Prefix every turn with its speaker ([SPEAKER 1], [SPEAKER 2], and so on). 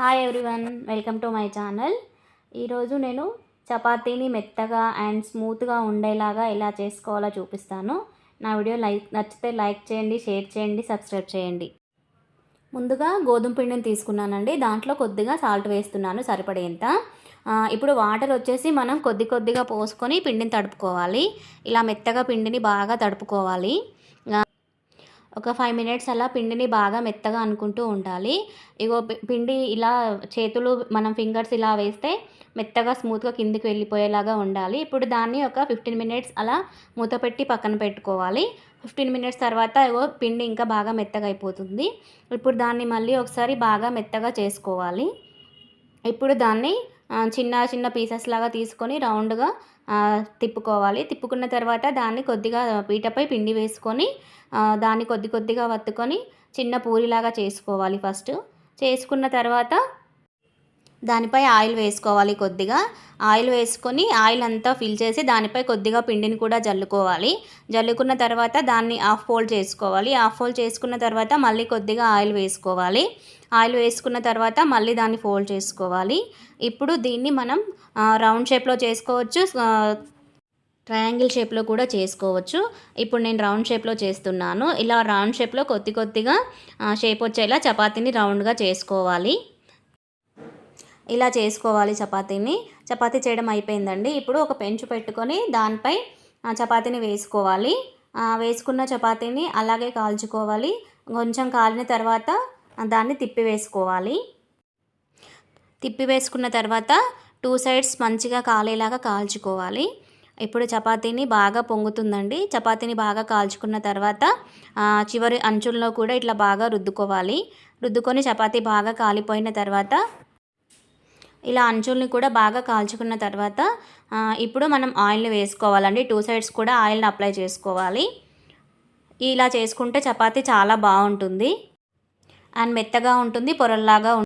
[SPEAKER 1] Hi everyone welcome to my channel ఈరోజు నేను చపాతీని మెత్తగా అండ్ స్మూత్గా ఉండేలాగా ఎలా చేసుకోవాలో చూపిస్తాను. నా వీడియో లైక్ నచ్చితే లైక్ చేయండి షేర్ చేయండి సబ్స్క్రైబ్ చేయండి. ముందుగా గోధుమ పిండిని తీసుకున్నానండి. దాంట్లో కొద్దిగా సాల్ట్ వేస్తున్నాను సరిపడేంత. ఇప్పుడు వాటర్ వచ్చేసి మనం కొద్ది కొద్దిగా పోసుకొని పిండిని తడుపుకోవాలి. ఇలా మెత్తగా పిండిని బాగా తడుపుకోవాలి. ఒక ఫైవ్ మినిట్స్ అలా పిండిని బాగా మెత్తగా అనుకుంటూ ఉండాలి. ఇగో పి- పిండి ఇలా చేతులు మనం ఫింగర్స్ ఇలా వేస్తే మెత్తగా స్మూత్గా కిందికి వెళ్ళిపోయేలాగా ఉండాలి. ఇప్పుడు దాన్ని ఒక ఫిఫ్టీన్ మినిట్స్ అలా మూత పెట్టి పక్కన పెట్టుకోవాలి. ఫిఫ్టీన్ మినిట్స్ తర్వాత ఇగో పిండి ఇంకా బాగా మెత్తగా అయిపోతుంది. ఇప్పుడు దాన్ని మళ్ళీ ఒకసారి బాగా మెత్తగా చేసుకోవాలి. ఇప్పుడు దాన్ని చిన్న చిన్న పీసెస్ లాగా తీసుకొని రౌండ్గా తిప్పుకోవాలి. తిప్పుకున్న తర్వాత దాన్ని కొద్దిగా పీటపై పిండి వేసుకొని దాన్ని కొద్ది కొద్దిగా వత్తుకొని చిన్న పూరిలాగా చేసుకోవాలి ఫస్ట్. చేసుకున్న తర్వాత దానిపై ఆయిల్ వేసుకోవాలి కొద్దిగా. ఆయిల్ వేసుకొని ఆయిల్ అంతా ఫిల్ చేసి దానిపై కొద్దిగా పిండిని కూడా జల్లుకోవాలి. జల్లుకున్న తర్వాత దాన్ని హాఫ్ ఫోల్డ్ చేసుకోవాలి. హాఫ్ ఫోల్డ్ చేసుకున్న తర్వాత మళ్ళీ కొద్దిగా ఆయిల్ వేసుకోవాలి. ఆయిల్ వేసుకున్న తర్వాత మళ్ళీ దాన్ని ఫోల్డ్ చేసుకోవాలి. ఇప్పుడు దీన్ని మనం రౌండ్ షేప్లో చేసుకోవచ్చు. ట్రయాంగిల్ షేప్లో కూడా చేసుకోవచ్చు. ఇప్పుడు నేను రౌండ్ షేప్లో చేస్తున్నాను. ఇలా రౌండ్ షేప్లో కొద్ది కొద్దిగా షేప్ వచ్చేలా చపాతీని రౌండ్గా చేసుకోవాలి. ఇలా చేసుకోవాలి చపాతీని. చపాతీ చేయడం అయిపోయిందండి. ఇప్పుడు ఒక పెంచు పెట్టుకొని దానిపై చపాతీని వేసుకోవాలి. వేసుకున్న చపాతీని అలాగే కాల్చుకోవాలి. కొంచెం కాలిన తర్వాత దాన్ని తిప్పి వేసుకోవాలి. తిప్పి వేసుకున్న తర్వాత టూ సైడ్స్ మంచిగా కాలేలాగా కాల్చుకోవాలి. ఇప్పుడు చపాతీని బాగా పొంగుతుందండి. చపాతీని బాగా కాల్చుకున్న తర్వాత చివరి అంచుల్లో కూడా ఇట్లా బాగా రుద్దుకోవాలి. రుద్దుకొని చపాతీ బాగా కాలిపోయిన తర్వాత ఇలా అంచుల్ని కూడా బాగా కాల్చుకున్న తర్వాత ఇప్పుడు మనం ఆయిల్ని వేసుకోవాలండి. టూ సైడ్స్ కూడా ఆయిల్ని అప్లై చేసుకోవాలి. ఇలా చేసుకుంటే చపాతీ చాలా బాగుంటుంది. అండ్ మెత్తగా ఉంటుంది పొరల్లాగా